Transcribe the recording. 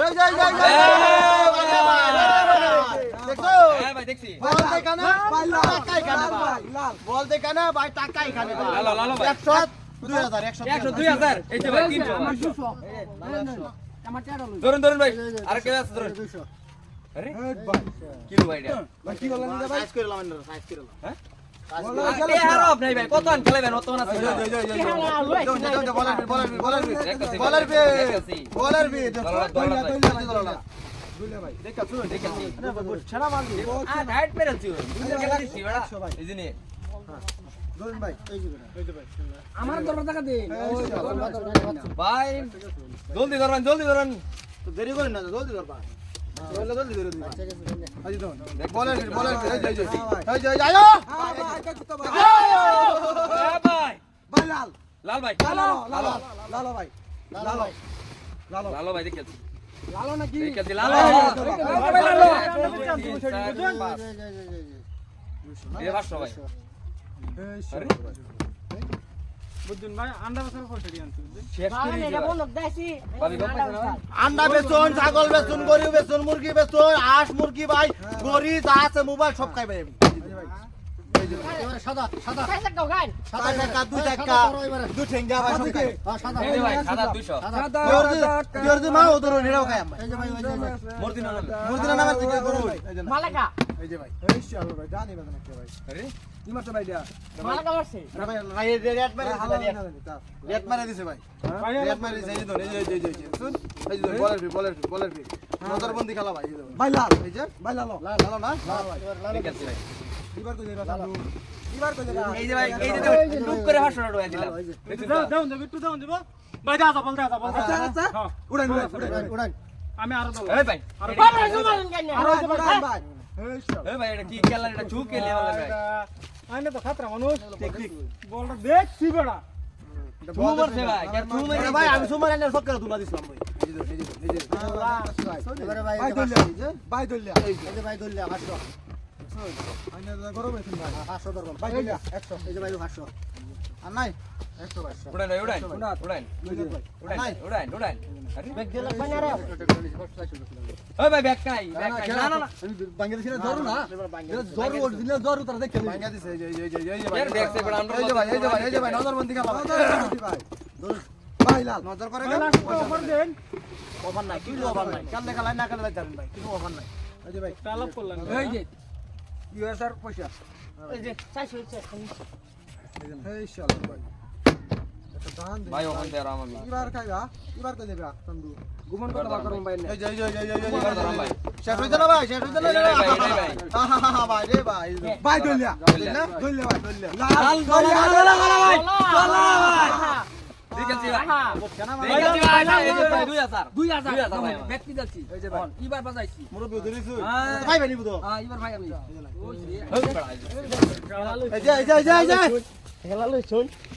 জয় জয় জয় জয় দেখছ হ্যাঁ ভাই টাকা এখানে ভাই বল দেখা না ভাই টাকা এখানে ভাই লালো, লালো ভাই। একশো দুই হাজার একশো দুই হাজার এই যে ভাই তিনশো ধরুন ধরুন ভাই আর কেউ আছে ধরুন আরে কিলো ভাই এটা সাইজ করে সাইজ করে হ্যাঁ? জলদি ধরবেন জলদি ধরুন তো দেরি করেন না জলদি ধরবা। এ ভাই ভাই লাল লাল ভাই লাল লাল লাল ভাই লাল ভাই দেখেছি লালো নাকি দেখেছি লালো ভাই বুঝছেন? ভাই আন্ডা বছর পয়সা দিয়ে আনছি ভাই। আন্ডা বেচুন ছাগল বেচুন গরু বেচুন মুরগি বেচুন হাঁস মুরগি ভাই গরি যা আছে মোবাইল সব খাই ভাই। আমি সাদা সাদা সাদা টাকা দুই টাকা দুই ঠেঙ্গা ভাই সব খাই এই যে ভাই সাদা দুইশো জর্দি মা ওদের হেরাও খাই আমরা মূর্তি না নামে। মুরদিনা নামের থেকে গরু এই যে না, মালাকা এই যে ভাই এই শালো ভাই জানি বাদ না কে ভাই আরে কি মারছে ভাই দিয়া মালাকা মারছে না ভাই ভাই রেট মারে দিছে রেট মারে দিছে ভাই রেট মারে দিছে এই যে ধর, এই যে এই যে এই যে, এই যে শুন এই যে ধর, বলের ফি বলের ফি বলের ফি নজরবন্দি খেলা ভাই এই যে ভাই লাল এই যে ভাই লাল লাল না লাল ভাই দেখেছি ভাই এবার কই দেবা সাধু? এবার কই দেবা এই যে ভাই এই যে টুক করে পাঁচশো টাকা দিলাম। দেখছেন দাও দেব একটু দাও দেব। ভাই দাও দাও দাও দাও আচ্ছা আচ্ছা। হ্যাঁ, উড়ান উড়ান উড়ান আমি আরও দাও এই ভাই। বাবা জুমালেন কেন উড়ান ভাই এই ভাই। এটা কি খেলা এটা চুক খেলে বলে আইনে তো খাতরা মানুষ। টেকনিক বলটা দেখছি বেড়া। ভাই আরে ভাই আমি সুমার এনে সব করে তুলা দিছিলাম ভাই। ভাই। ভাই ভাই দলিয়া ভাই দলিয়া 500 আইনা দাদা গরম আছে ভাই 500 দরকার ভাই দলিয়া 100 এই যে ভাই 500 আর নাই 100 500 উড়ান ভাই উড়ান উড়ান উড়ান উড়ান উড়ান আরে বেগ দিলে বানারে ওই ভাই ব্যাগ নাই ব্যাগ নাই না না না ভাঙ্গা দিছিনা জরু না জরু অরিজিনাল জরু তারা দেখে ভাঙ্গা দিছে এই যে এই যে এই যে ভাই এর দেখছে বড় আমরা এই যে ভাই এই যে ভাই এই যে ভাই নজর করে অফার নাই কিছু ওভার নাই কাল দেখা লাই না কাল যাবেন ভাই কিছু ওভার নাই ভাই যে ইউএসআর পয়সা এই যে চাইছো হচ্ছে এই শালা ভাই ওখান থেকে আরাম আমি এবার খাইবা এবার কই দেবা তন্দু গুমন কথা বার করুম ভাই এই যে এই যে এই যে এই যে এবার ধরাম ভাই শেষ হইছে না ভাই শেষ হইছে না ভাই, ভাই। রে ভাই ভাই দলিয়া দলিয়া। দলিয়া ভাই দলিয়া লাল দলিয়া, ভাই ঠিক ভাই ধরিছু? হ্যাঁ। হ্যাঁ। শুন